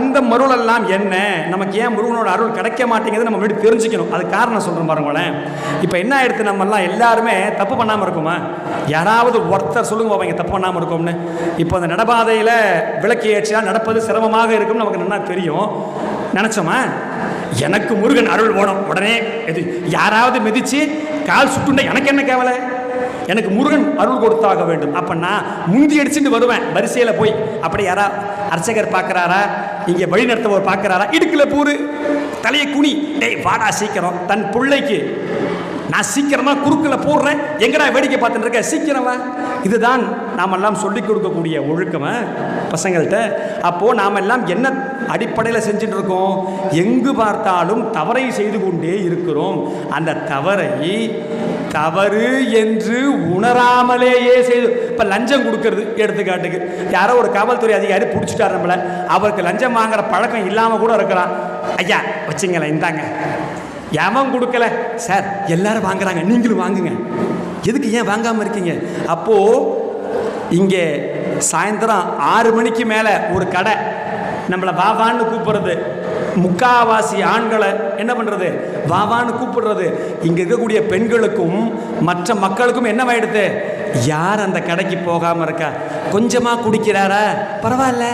அந்த மருள் எல்லாம் என்ன? நமக்கு ஏன் முருகனோட அருள் கிடைக்க மாட்டேங்குது நம்ம முன்னாடி தெரிஞ்சுக்கணும். அது காரணம் சொல்கிறோம் பாருங்களேன். இப்போ என்ன ஆயிடுத்து நம்ம எல்லாம் எல்லாருமே தப்பு பண்ணாமல் இருக்குமா? யாராவது ஒருத்தர் சொல்லுங்க பாப்பா தப்பு பண்ணாமல் இருக்கோம்னு. இப்போ அந்த நடபாதையில் விளக்கு ஏற்றியா நடப்பது சிரமமாக இருக்கும்னு நமக்கு நல்லா தெரியும். நினச்சோமா? எனக்கு முருகன் அருள் வேணும். உடனே எது யாராவது மிதிச்சு கால் சுட்டுண்டா எனக்கு என்ன கேவலை? எனக்கு முருகன் அருள் கொடுத்தாக வேண்டும். அப்போ நான் முந்தி அடிச்சுட்டு வருவேன். வரிசையில் போய். அப்படி யாரா அர்ச்சகர் பார்க்குறாரா? இங்கே வழி நடத்தவர் பார்க்குறாரா இடுக்கில் பூரு தலையை குனி. டேய் வாடா சீக்கிரம். தன் பிள்ளைக்கு நான் சீக்கிரமா குறுக்கில் போடுறேன். எங்கடா வேடிக்கை பார்த்துட்டு இருக்க? சீக்கிரமா இதுதான் நாமெல்லாம் சொல்லிக் கொடுக்கக்கூடிய ஒழுக்கமா பசங்கள்கிட்ட அப்போது நாம் எல்லாம் என்ன அடிப்படையில் செஞ்சுட்டு இருக்கோம்? எங்கு பார்த்தாலும் தவறை செய்து கொண்டே இருக்கிறோம். அந்த தவறை தவறு என்று உணராமலேயே செய்து இப்போ லஞ்சம் கொடுக்கறது எடுத்துக்காட்டுக்கு. யாரோ ஒரு காவல்துறை அதிகாரி பிடிச்சிட்டார் நம்மளை. அவருக்கு லஞ்சம் வாங்குற பழக்கம் இல்லாமல் கூட இருக்கிறான் ஐயா வச்சுங்களேன் இந்தாங்க. எவன் கொடுக்கல. சார் எல்லாரும் வாங்குறாங்க. நீங்களும் வாங்குங்க. எதுக்கு ஏன் வாங்காமல் இருக்கீங்க? அப்போது இங்கே சாயந்தரம் ஆறு மணிக்கு மேலே ஒரு கடை. நம்மளை வாவான்னு கூப்பிடுறது. முக்காவாசி ஆண்களை என்ன பண்ணுறது வாவான்னு கூப்பிடுறது. இங்கே இருக்கக்கூடிய பெண்களுக்கும் மற்ற மக்களுக்கும் என்னவாயிடுது யார் அந்த கடைக்கு போகாமல் இருக்கா? கொஞ்சமாக குடிக்கிறாரா? பரவாயில்ல.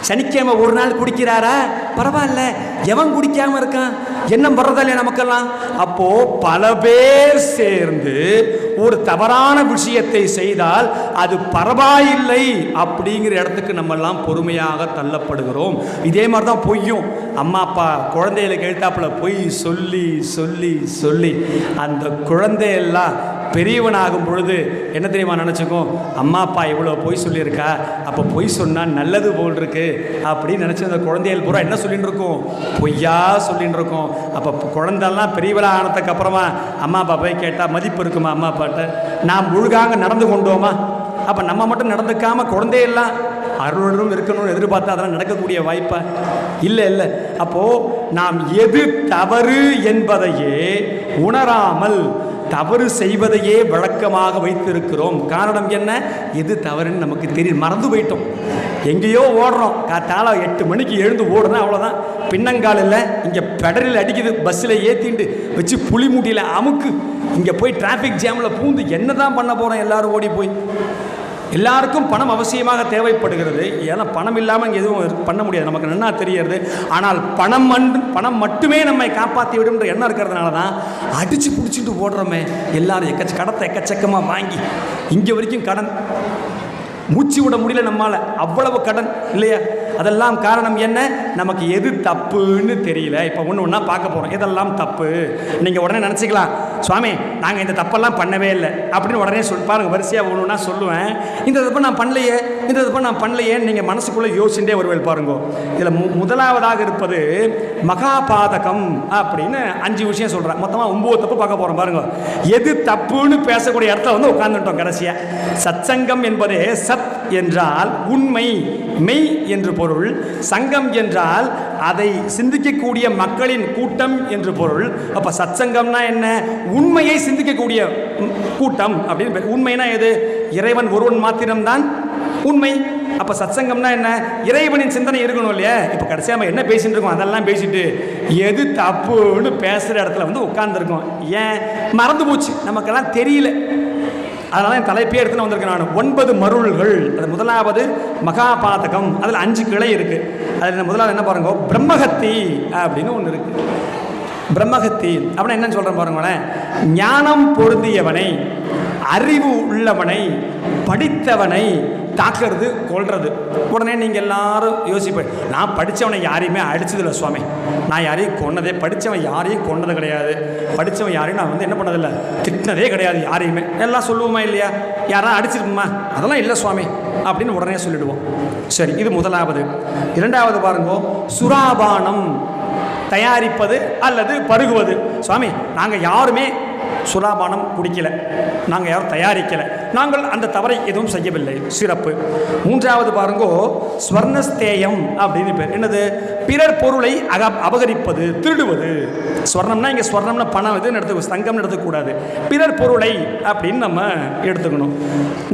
சனிக்கிழமை ஒரு நாள் குடிக்கிறாரா? பரவாயில்ல. எவன் குடிக்காம இருக்கான்? என்ன பண்றதா இல்லையா நமக்கெல்லாம். அப்போ பல பேர் சேர்ந்து ஒரு தவறான விஷயத்தை செய்தால் அது பரவாயில்லை அப்படிங்கிற இடத்துக்கு நம்ம எல்லாம் பொறுமையாக தள்ளப்படுகிறோம். இதே மாதிரி தான் பொய்யும். அம்மா அப்பா குழந்தைகளுக்கு எழுத்தாப்புல பொய் சொல்லி சொல்லி சொல்லி. அந்த குழந்தையெல்லாம் பெரியவனாகும் பொழுது என்ன தெரியுமா நினச்சிக்கும்? அம்மா அப்பா இவ்வளோ பொய் சொல்லியிருக்கா? அப்போ பொய் சொன்னால் நல்லது போல் இருக்கு. அப்படின்னு நினச்சி அந்த குழந்தைகள் பூரா என்ன சொல்லிட்டு இருக்கோம்? பொய்யா சொல்லிட்டு இருக்கோம். அப்போ குழந்தெல்லாம் பெரியவளாக ஆனதுக்கு அப்புறமா அம்மா அப்பா போய் கேட்டால் மதிப்பு இருக்குமா அம்மா அப்பாட்ட? நாம் முழுகாங்க நடந்து கொண்டோமா? அப்போ நம்ம மட்டும் நடந்துக்காமல் குழந்தையெல்லாம் அருளுடன் இருக்கணும்னு எதிர்பார்த்தா அதெல்லாம் நடக்கக்கூடிய வாய்ப்பா? இல்லை இல்லை. அப்போது நாம் எது தவறு என்பதையே உணராமல் தவறு செய்வதையே வழக்கமாக வைத்திருக்கிறோம். காரணம் என்ன? எது தவறுன்னு நமக்கு தெரியும். மறந்து போயிட்டோம். எங்கேயோ ஓடுறோம். காத்தால எட்டு மணிக்கு எழுந்து ஓடுனா அவ்வளோதான் பின்னங்காலில் இங்கே பெடரில் அடிக்குது பஸ்ஸில் ஏற்றிண்டு வச்சு புளி மூட்டியில் அமுக்கு. இங்கே போய் டிராஃபிக் ஜாமில் பூந்து என்ன தான் பண்ண போகிறோம் எல்லாரும் ஓடி போய். எல்லாருக்கும் பணம் அவசியமாக தேவைப்படுகிறது. ஏன்னா பணம் இல்லாமல் இங்கே எதுவும் பண்ண முடியாது. நமக்கு நல்லா தெரியறது ஆனால் பணம் மண்டு பணம் மட்டுமே நம்மை காப்பாற்றி விடும்ன்ற எண்ணம் இருக்கிறதுனால தான் அடித்து பிடிச்சிட்டு ஓடுறோமே. எல்லாரும் எக்கச்ச கடத்தை எக்கச்சக்கமாக வாங்கி இங்கே வரைக்கும் கடன் மூச்சு விட முடியல நம்மால். அவ்வளவு கடன் இல்லையா? அதெல்லாம் காரணம் என்ன? நமக்கு எது தப்புன்னு தெரியல. இப்போ ஒன்று ஒன்றா பார்க்க போகிறோம் இதெல்லாம் தப்பு? நீங்கள் உடனே நினச்சிக்கலாம். சுவாமி நாங்கள் இந்த தப்பெல்லாம் பண்ணவே இல்லை. அப்படின்னு உடனே சொல் பாருங்க வரிசையாக ஒன்று ஒன்றா சொல்லுவேன். இந்த தப்பு நான் பண்ணலையே. இந்த தப்பு நான் பண்ணலையேன்னு நீங்கள் மனசுக்குள்ளே யோசிச்சுட்டே வருவேன் பாருங்க. இதில் மு முதலாவதாக இருப்பது மகாபாதகம் அப்படின்னு அஞ்சு விஷயம் சொல்கிறேன் மொத்தமாக ஒம்பது தப்பு பார்க்க போகிறோம் பாருங்க. எது தப்புன்னு பேசக்கூடிய இடத்துல வந்து உட்காந்துட்டோம் கடைசியாக சத்சங்கம் என்பதே சத் என்றால் உண்மை மெய் என்று பொருள். சங்கம் என்றால் அதை சிந்திக்கக்கூடிய மக்களின் கூட்டம் என்று பொருள். அப்போ சத்சங்கம்னா என்ன? உண்மையை சிந்திக்கக்கூடிய கூட்டம் அப்படின்னு உண்மைனா எது? இறைவன் ஒருவன் மாத்திரம்தான் உண்மை. அப்போ சத்சங்கம்னா என்ன? இறைவனின் சிந்தனை இருக்கணும் இல்லையா? இப்போ கடைசியாக நம்ம என்ன பேசிட்டு இருக்கோம்? அதெல்லாம் பேசிட்டு எது தப்புன்னு பேசுகிற இடத்துல வந்து உட்காந்துருக்கோம் ஏன்? மறந்து போச்சு. நமக்கெல்லாம் தெரியல. அதனால என் தலைப்பே எடுத்துன்னு வந்திருக்கேன் நான். ஒன்பது மருள்கள். அது முதலாவது மகாபாதகம். அதில் அஞ்சு கிளை இருக்கு. அதில் முதலாவது என்ன பாருங்க? பிரம்மகத்தி அப்படின்னு ஒன்று இருக்கு. பிரம்மகத்தி அப்படின்னா என்னன்னு சொல்கிறேன் பாருங்களேன். ஞானம் பொருந்தியவனை அறிவு உள்ளவனை படித்தவனை தாக்குறது கொல்றது. உடனே நீங்கள் எல்லாரும் யோசிப்பேன் நான் படித்தவனை யாரையுமே அடிச்சதில்லை சுவாமி. நான் யாரையும் கொன்னதே படித்தவன் யாரையும் கொன்னது கிடையாது. படித்தவன் யாரையும் நான் வந்து என்ன பண்ணதில்லை? திட்டினதே கிடையாது யாரையுமே. எல்லாம் சொல்லுவோமா இல்லையா? யாராவது அடிச்சிருக்குமா? அதெல்லாம் இல்லை சுவாமி அப்படின்னு உடனே சொல்லிடுவோம். சரி இது முதலாவது. இரண்டாவது பாருங்க சுராபானம் தயாரிப்பது அல்லது பருகுவது. சுவாமி நாங்கள் யாருமே சுறாபானம் குடிக்கல. நாங்கள் யாரும் தயாரிக்கலை. நாங்கள் அந்த தவறை எதுவும் செய்யவில்லை. சிறப்பு. மூன்றாவது பாருங்கோ ஸ்வர்ணஸ்தேயம் அப்படின்னு பேர். என்னது? பிறர் பொருளை அக அபகரிப்பது திருடுவது. ஸ்வர்ணம்னா இங்கே ஸ்வர்ணம்னா பணம் இது எடுத்து தங்கம்னு எடுத்துக்கூடாது பிறர் பொருளை அப்படின்னு நம்ம எடுத்துக்கணும்.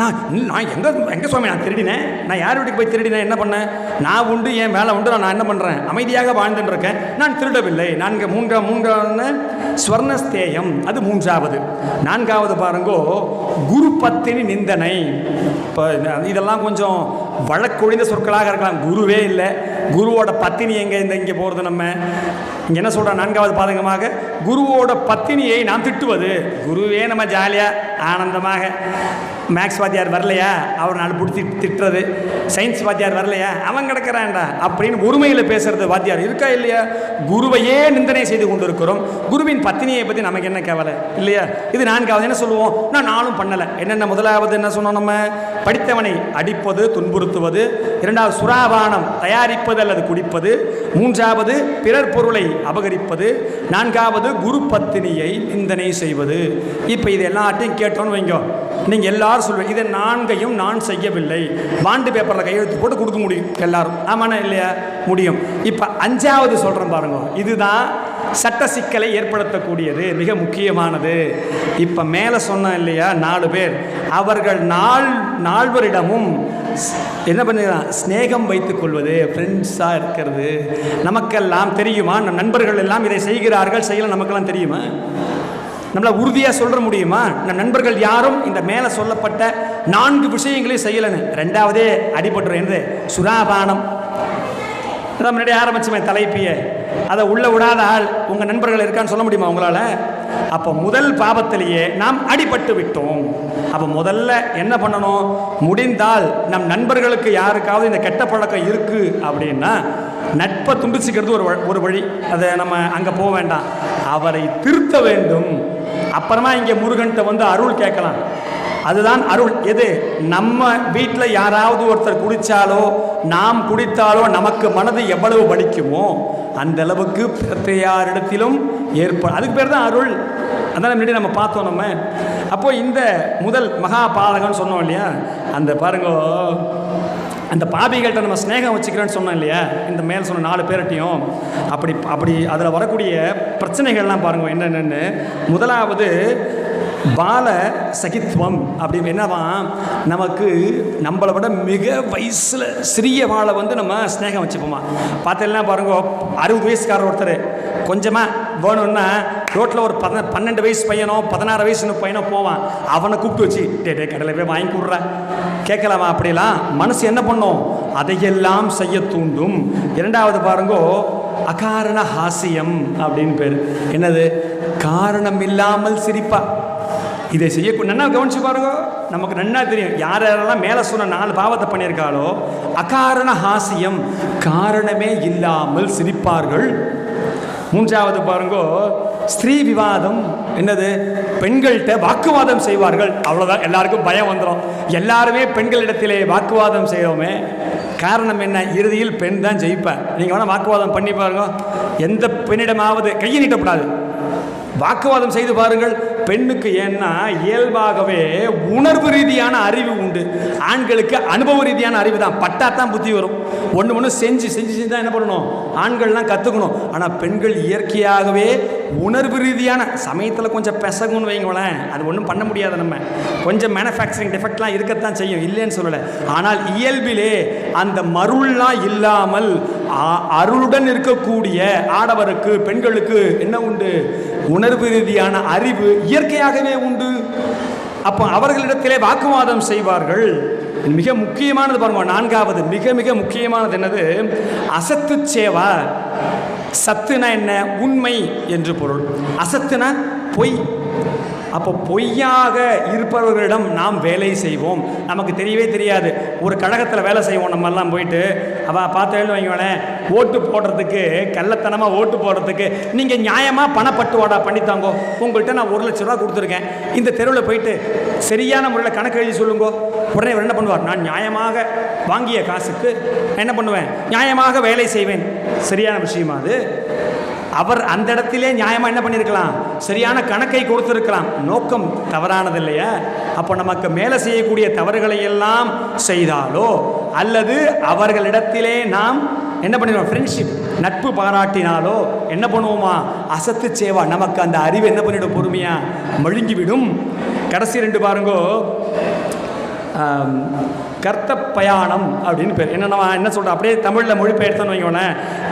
நான் நான் எங்கே எங்கே சுவாமி நான் திருடினேன்? நான் யார் வீட்டுக்கு போய் திருடினேன்? என்ன பண்ணேன்? நான் உண்டு என் மேலே உண்டு நான் என்ன பண்ணுறேன் அமைதியாக வாழ்ந்துட்டு இருக்கேன். நான் திருடவில்லை. நான்கு மூன்றா மூன்றாவது ஸ்வர்ணஸ்தேயம். அது மூன்றாவது. நான்காவது பாருங்கோ குரு பத்தினி நிந்தனை. இப்போ இதெல்லாம் கொஞ்சம் வழக்கொழிந்த சொற்களாக இருக்கலாம். குருவே இல்லை. குருவோட பத்தினி எங்கே இந்த இங்கே போகிறது நம்ம? இங்கே என்ன சொல்கிறோம் நான்காவது பாதகமாக குருவோட பத்தினியை நாம் திட்டுவது. குருவே நம்ம ஜாலியாக ஆனந்தமாக. மேக்ஸ் வாத்தியார் வரலையா? அவர் நாலு பிடிச்சி திட்டுறது. சயின்ஸ் வாத்தியார் வரலையா? அவன் கிடக்கிறான்டா. அப்படின்னு உரிமையில் பேசுறது வாத்தியார் இருக்கா இல்லையா? குருவையே நிந்தனை செய்து கொண்டிருக்கிறோம். குருவின் பத்தினியை பற்றி நமக்கு என்ன கவலை? இல்லையா? இது நான்காவது என்ன சொல்லுவோம்? நான் நானும் பண்ணலை. என்னென்ன முதலாவது என்ன சொன்னோம் நம்ம? படித்தவனை அடிப்பது துன்புறுத்துவது இரண்டாவது சுறாபானம் தயாரிப்பது அல்லது குடிப்பது மூன்றாவது பிறர் பொருளை அபகரிப்பது நான்காவது குரு பத்தினியை நிந்தனை செய்வது. இப்போ இது எல்லாத்தையும் கேட்டோன்னு வைங்க. நீங்கள் எல்லாரும் சொல்லுவேன் இதை நான்கையும் நான் செய்யவில்லை. பாண்டு பேப்பரில் கையெழுத்து போட்டு கொடுக்க முடியும் எல்லாரும். ஆமாண்ணா இல்லையா? முடியும். இப்போ அஞ்சாவது சொல்கிறேன் பாருங்க. இதுதான் சட்ட சிக்கலை ஏற்படுத்தக்கூடியது மிக முக்கியமானது. இப்போ மேலே சொன்னேன் இல்லையா நாலு பேர். அவர்கள் நாள் நால்வரிடமும் என்ன பண்ணுறான் ஸ்நேகம் வைத்துக் கொள்வது ஃப்ரெண்ட்ஸாக இருக்கிறது. நமக்கெல்லாம் தெரியுமா? நம் நண்பர்கள் எல்லாம் இதை செய்கிறார்கள் செய்யலாம் நமக்கெல்லாம் தெரியுமா? நம்மளால் உறுதியாக சொல்ற முடியுமா? நம் நண்பர்கள் யாரும் இந்த மேலே சொல்லப்பட்ட நான்கு விஷயங்களையும் செய்யலைன்னு. ரெண்டாவதே அடிபட்டுரும் என்று சுறாபானம். அதான் முன்னாடி ஆரம்பிச்சுமே தலைப்பிய. அதை உள்ள விடாத ஆள் உங்கள் நண்பர்கள் இருக்கான்னு சொல்ல முடியுமா உங்களால்? அப்போ முதல் பாவத்திலேயே நாம் அடிபட்டு விட்டோம். அப்போ முதல்ல என்ன பண்ணணும்? முடிந்தால் நம் நண்பர்களுக்கு யாருக்காவது இந்த கெட்ட பழக்கம் இருக்கு அப்படின்னா நட்பை துண்டிச்சுக்கிறது ஒரு வ- ஒரு வழி. அதை நம்ம அங்கே போக வேண்டாம். அவரை திருத்த வேண்டும். அப்புறமா இங்கே முருகன்கிட்ட வந்து அருள் கேட்கலாம். அதுதான் அருள். எது? நம்ம வீட்டில் யாராவது ஒருத்தர் குடித்தாலோ நாம் குடித்தாலோ நமக்கு மனது எவ்வளவு வலிக்குமோ அந்த அளவுக்கு பிரத்தையாரிடத்திலும் ஏற்ப அதுக்கு பேர் தான் அருள். அதான் முன்னாடி நம்ம பார்த்தோம் நம்ம. அப்போது இந்த முதல் மகா பாதகம்னு சொன்னோம் இல்லையா? அந்த பாருங்க அந்த பாபிகள்கிட்ட நம்ம ஸ்நேகம் வச்சுக்கிறேன்னு சொன்னோம் இல்லையா? இந்த மேல் சொன்ன நாலு பேர்கிட்டையும். அப்படி அப்படி அதில் வரக்கூடிய பிரச்சனைகள்லாம் பாருங்க என்னென்னு முதலாவது பால சகித்துவம் அப்படின்னு என்னவான் நமக்கு நம்மளை விட மிக வயசில் சிறிய வாழை வந்து நம்ம ஸ்நேகம் வச்சுப்போமா? பார்த்தீங்கன்னா பாருங்க அறுபது வயசுக்காரர் ஒருத்தர். கொஞ்சமாக வேணும்னா ரோட்டில் ஒரு பத பன்னெண்டு வயசு பையனோ பதினாறு வயசு பையனோ போவான். அவனை கூப்பிட்டு வச்சு டே டே கடையில் போய் வாங்கி கொடுற. கேட்கலாமா அப்படிலாம் மனசு என்ன பண்ணும்? அதையெல்லாம் செய்ய தூண்டும். இரண்டாவது பாருங்கோ அகாரண ஹாசியம் அப்படின்னு பேர். என்னது? காரணம் இல்லாமல் சிரிப்பா. இதை செய்ய நன்னா கவனிச்சு பாருங்க. நமக்கு நன்னா தெரியும். யார் யாரெல்லாம் மேலே சொன்ன நாலு பாவத்தை பண்ணியிருக்காளோ அகாரண ஹாசியம் காரணமே இல்லாமல் சிரிப்பார்கள். மூன்றாவது பாருங்கோ ஸ்திரீ விவாதம் என்னது? பெண்கள்கிட்ட வாக்குவாதம் செய்வார்கள். அவ்வளோதான் எல்லாருக்கும் பயம் வந்துடும் எல்லாருமே பெண்களிடத்திலே வாக்குவாதம் செய்வோமே காரணம் என்ன? இறுதியில் பெண் தான் ஜெயிப்பேன் நீங்கள் வேணால் வாக்குவாதம் பண்ணி பாருங்க. எந்த பெண்ணிடமாவது கையை நீட்டப்படாது வாக்குவாதம் செய்து பாருங்கள். பெண்ணுக்கு ஏன்னா இயல்பாகவே உணர்வு ரீதியான அறிவு உண்டு. ஆண்களுக்கு அனுபவ ரீதியான அறிவு தான். பட்டா தான் புத்தி வரும். ஒன்று ஒன்று செஞ்சு செஞ்சு செஞ்சு தான் என்ன பண்ணணும்? ஆண்கள்லாம் கற்றுக்கணும் ஆனால் பெண்கள் இயற்கையாகவே உணர்வு ரீதியான சமயத்தில் கொஞ்சம் பெசகுன்னு வைங்களேன். அது ஒன்றும் பண்ண முடியாது நம்ம. கொஞ்சம் மேனுஃபேக்சரிங் டிஃபெக்ட்லாம் இருக்கத்தான் செய்யும். இல்லைன்னு சொல்லலை. ஆனால் இயல்பிலே அந்த மருள்லாம் இல்லாமல் அருளுடன் இருக்கக்கூடிய ஆடவருக்கு பெண்களுக்கு என்ன உண்டு? உணர்வு ரீதியான அறிவு இயற்கையாகவே உண்டு. அப்போ அவர்களிடத்திலே வாக்குவாதம் செய்வார்கள். மிக முக்கியமானது பாருங்க நான்காவது மிக மிக முக்கியமானது என்னது? அசத்து சேவா. சத்துனா என்ன? உண்மை என்று பொருள். அசத்துனா பொய். அப்போ பொய்யாக இருப்பவர்களிடம் நாம் வேலை செய்வோம். நமக்கு தெரியவே தெரியாது. ஒரு கழகத்தில் வேலை செய்வோம் நம்மெல்லாம் போயிட்டு. அவள் பார்த்து வைங்களேன் ஓட்டு போடுறதுக்கு கள்ளத்தனமாக ஓட்டு போடுறதுக்கு நீங்கள் நியாயமாக பணப்பட்டுவாடா பண்ணித்தாங்கோ உங்கள்கிட்ட நான் ஒரு லட்ச ரூபா கொடுத்துருக்கேன். இந்த தெருவில் போயிட்டு சரியான முறையில் கணக்கு எழுதி சொல்லுங்கோ. உடனே என்ன பண்ணுவார்? நான் நியாயமாக வாங்கிய காசுக்கு என்ன பண்ணுவேன்? நியாயமாக வேலை செய்வேன். சரியான விஷயமா அது? அவர் அந்த இடத்திலே நியாயமாக என்ன பண்ணியிருக்கலாம் சரியான கணக்கை கொடுத்துருக்கலாம். நோக்கம் தவறானது இல்லையா அப்போ நமக்கு மேலே செய்யக்கூடிய தவறுகளை எல்லாம் செய்தாலோ அல்லது அவர்களிடத்திலே நாம் என்ன பண்ணிடுவோம்? ஃப்ரெண்ட்ஷிப் நட்பு பாராட்டினாலோ என்ன பண்ணுவோமா? அசத்து சேவா நமக்கு அந்த அறிவு என்ன பண்ணிடும் பொறுமையாக மழுங்கிவிடும். கடைசி ரெண்டு பாருங்கோ. கர்த்த பயாணம் அப்படின்னு பேர். என்ன நம்ம என்ன சொல்கிறோம் அப்படியே தமிழில் மொழிபெயர்த்தோன்னு வைங்கோனே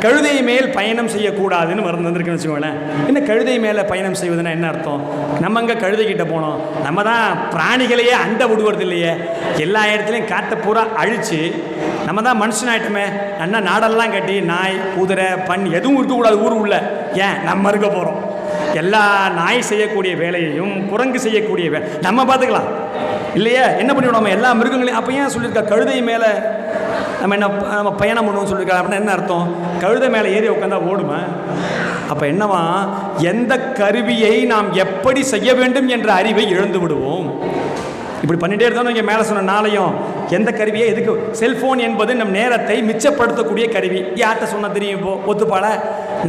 கழுதை மேல் பயணம் செய்யக்கூடாதுன்னு மருந்து வந்திருக்குன்னு வச்சுக்கோங்களேன். என்ன கழுதை மேலே பயணம் செய்வதுன்னா என்ன அர்த்தம்? நம்ம அங்கே கழுதை கிட்ட போனோம். நம்ம தான் பிராணிகளையே அண்டை விடுவது இல்லையே. எல்லா இடத்துலையும் காற்றை பூரா அழித்து நம்ம தான் மனுஷனாயிட்டுமே. நல்லா நாடெல்லாம் கட்டி நாய் குதிரை பண் எதுவும் இருக்கக்கூடாது ஊர் உள்ள. ஏன்? நம்ம இருக்க போகிறோம் எல்லா நாய் செய்யக்கூடிய வேலையையும் குரங்கு செய்யக்கூடிய வே நம்ம பார்த்துக்கலாம். இல்லையா? என்ன பண்ணிவிடும் நம்ம எல்லா மிருகங்களையும் அப்போ ஏன் சொல்லியிருக்கா கழுதை மேலே நம்ம என்ன நம்ம பயணம் பண்ணுவோம்னு சொல்லியிருக்கா அப்படின்னா என்ன அர்த்தம்? கழுதை மேலே ஏறி உட்காந்தா ஓடுமா? அப்போ என்னவா எந்த கருவியை நாம் எப்படி செய்ய வேண்டும் என்ற அறிவை இழந்து விடுவோம்? இப்படி பண்ணிட்டே இருந்தாலும் இங்கே மேலே சொன்ன நாளையும் எந்த கருவியே எதுக்கு செல்ஃபோன் என்பது நம் நேரத்தை மிச்சப்படுத்தக்கூடிய கருவி. யார்கிட்ட சொன்ன தெரியும் இப்போ? ஒத்துப்பால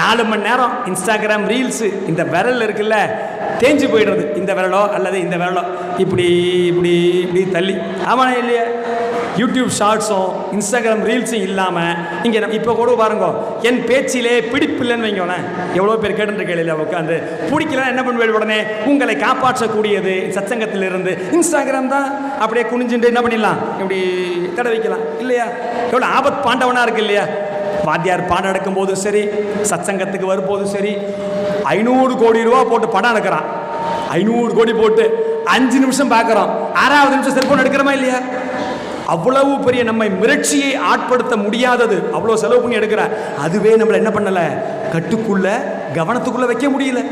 நாலு மணி நேரம் இன்ஸ்டாகிராம் ரீல்ஸு இந்த விரல் இருக்குல்ல தேஞ்சு போயிடுறது. இந்த விரலோ அல்லது இந்த விரலோ. இப்படி இப்படி இப்படி தள்ளி. ஆமாண்ணா இல்லையா. யூடியூப் ஷார்ட்ஸும் இன்ஸ்டாகிராம் ரீல்ஸும் இல்லாமல் இங்கே நம்ம இப்போ கூட பாருங்க என் பேச்சிலே பிடிப்பில்லைன்னு வைங்களேன். எவ்வளோ பேர் கேட்டுருக்கீங்க உட்காந்து பிடிக்கலன்னா என்ன பண்ணுவேன் உடனே? உங்களை காப்பாற்றக்கூடியது சச்சங்கத்திலிருந்து. இன்ஸ்டாகிராம் தான். அப்படியே குனிஞ்சுட்டு என்ன பண்ணிடலாம்? இப்படி தடை வைக்கலாம். இல்லையா? எவ்வளோ ஆபத் பாண்டவனாக இருக்கு இல்லையா? வாத்தியார் பாடம் எடுக்கும் போதும் சரி சச்சங்கத்துக்கு வரும்போதும் சரி ஐநூறு கோடி ரூபா போட்டு படம் எடுக்கிறான். ஐநூறு கோடி போட்டு அஞ்சு நிமிஷம் பார்க்குறோம். ஆறாவது நிமிஷம் செல்போன் எடுக்கிறோமா இல்லையா? அவ்வளவு பெரிய நம்மை மிரட்சியை ஆட்படுத்த முடியாதது. அவ்வளோ செலவு பண்ணி எடுக்கிறார் அதுவே நம்மளை என்ன பண்ணல? கட்டுக்குள்ள கவனத்துக்குள்ள வைக்க முடியல.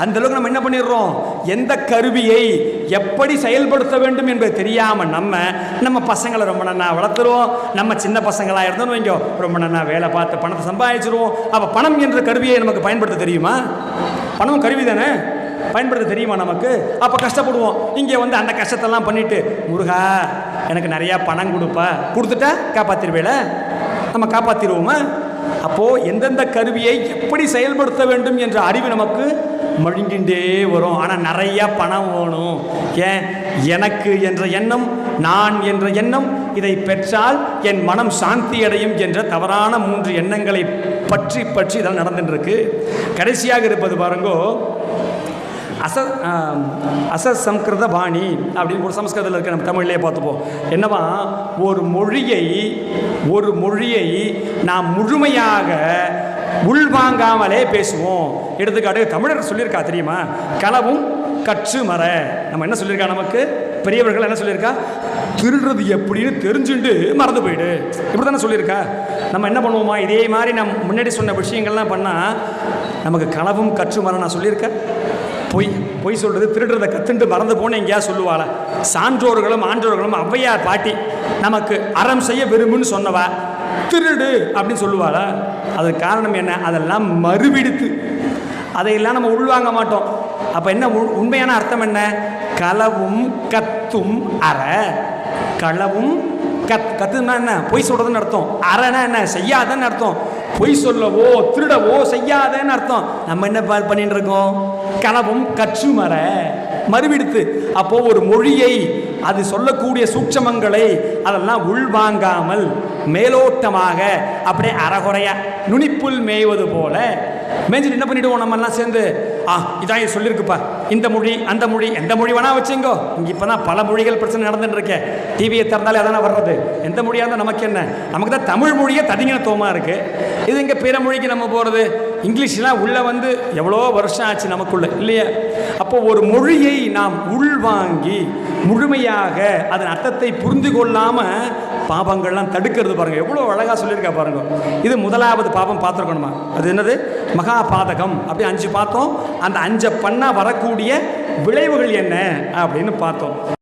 அந்த அளவுக்கு நம்ம என்ன பண்ணிடுறோம்? எந்த கருவியை எப்படி செயல்படுத்த வேண்டும் என்பது தெரியாம நம்ம நம்ம பசங்களை ரொம்ப நன்னா வளர்த்துருவோம். நம்ம சின்ன பசங்களா இருந்தோம்னு வைங்க. ரொம்ப நன்னா வேலை பார்த்து பணத்தை சம்பாதிச்சிருவோம். அப்ப பணம் என்ற கருவியை நமக்கு பயன்படுத்த தெரியுமா? பணம் கருவி தானே? பயன்படுத்த தெரியுமா நமக்கு? அப்போ கஷ்டப்படுவோம். இங்கே வந்து அந்த கஷ்டத்தெல்லாம் பண்ணிட்டு முருகா எனக்கு நிறையா பணம் கொடுப்பா. கொடுத்துட்டா காப்பாற்றிருவேல நம்ம காப்பாற்றிடுவோமா அப்போது எந்தெந்த கருவியை எப்படி செயல்படுத்த வேண்டும் என்ற அறிவு நமக்கு மழுங்கின்றே வரும். ஆனால் நிறையா பணம் வேணும். ஏன்? எனக்கு என்ற எண்ணம் நான் என்ற எண்ணம் இதை பெற்றால் என் மனம் சாந்தி அடையும் என்ற தவறான மூன்று எண்ணங்களை பற்றி பற்றி இதெல்லாம் நடந்துட்டு இருக்கு. கடைசியாக இருப்பது பாருங்கோ அச ஆம், பாணி அப்படின்னு ஒரு சமஸ்கிருதத்தில் இருக்க நம்ம தமிழ்லேயே பார்த்துப்போம். என்னவா? ஒரு மொழியை ஒரு மொழியை நாம் முழுமையாக உள்வாங்காமலே பேசுவோம். எடுத்துக்காட்டு தமிழர் சொல்லியிருக்கா தெரியுமா? களவும் கற்று மர நம்ம என்ன சொல்லியிருக்கா நமக்கு? பெரியவர்கள் என்ன சொல்லியிருக்கா? திருடுறது எப்படின்னு தெரிஞ்சுட்டு மறந்து போயிடு. இப்படி தானே சொல்லியிருக்கா? நம்ம என்ன பண்ணுவோமா? இதே மாதிரி நம்ம முன்னாடி சொன்ன விஷயங்கள்லாம் பண்ணால் நமக்கு களவும் கற்று மர நான் சொல்லியிருக்கேன். பொய் பொய் சொல்கிறது திருடுறதை கத்துண்டு மறந்து போன எங்கேயா சொல்லுவாள? சான்றோர்களும் ஆன்றோர்களும் ஔவையார் பாட்டி நமக்கு அறம் செய்ய விரும்புன்னு சொன்னவா? திருடு அப்படின்னு சொல்லுவாள. அதுக்கு காரணம் என்ன? அதெல்லாம் மறுவிடுத்து. அதையெல்லாம் நம்ம உள்வாங்க மாட்டோம். அப்போ என்ன உள்- உண்மையான அர்த்தம் என்ன? களவும் கத்தும் அற. களவும் கத் கத்துனா என்ன? பொய் சொல்கிறதுன்னு அர்த்தம். அறனா என்ன? செய்யாதன்னு அர்த்தம். பொய் சொல்லவோ திருடவோ செய்யாதன்னு அர்த்தம். நம்ம என்ன ப- பண்ணிட்டு இருக்கோம்? களவும் கற்றுமர மறுவிடுத்து அப்போ ஒரு மொழியை அது சொல்லக்கூடிய சூட்சமங்களை அதெல்லாம் உள்வாங்காமல் மேலோட்டமாக அப்படியே அறகுறையா நுனிப்புல் மேய்வது போல மேய்ஞ்சிட்டு என்ன பண்ணிடுவோம் நம்ம எல்லாம் சேர்ந்து? ஆ இதான் சொல்லியிருக்குப்பா இந்த மொழி அந்த மொழி எந்த மொழி வேணா வச்சுங்கோ. இங்கே இப்போ தான் பல மொழிகள் பிரச்சனை நடந்துட்டு இருக்கேன் டிவியை திறந்தாலே அதானே வர்றது? எந்த மொழியாக இருந்தால் நமக்கு என்ன? நமக்கு தான் தமிழ் மொழியே தனிங்கனத்துவமாக இருக்குது இது இங்கே பிற மொழிக்கு நம்ம போகிறது இங்கிலீஷ்லாம் உள்ளே வந்து எவ்வளோ வருஷம் ஆச்சு நமக்குள்ள? இல்லையா. அப்போ ஒரு மொழியை நாம் உள்வாங்கி முழுமையாக அதன் அர்த்தத்தை புரிந்து கொள்ளாமல் பாபங்கள்லாம் தடுக்கிறது பாருங்க. எவ்வளோ அழகாக சொல்லியிருக்கா பாருங்க. இது முதலாவது பாபம் பார்த்துருக்கணுமா? அது என்னது? மகா பாதகம் அப்படி அஞ்சு பார்த்தோம். அந்த அஞ்சை பண்ணால் வரக்கூடிய விளைவுகள் என்ன? அப்படின்னு பார்த்தோம்.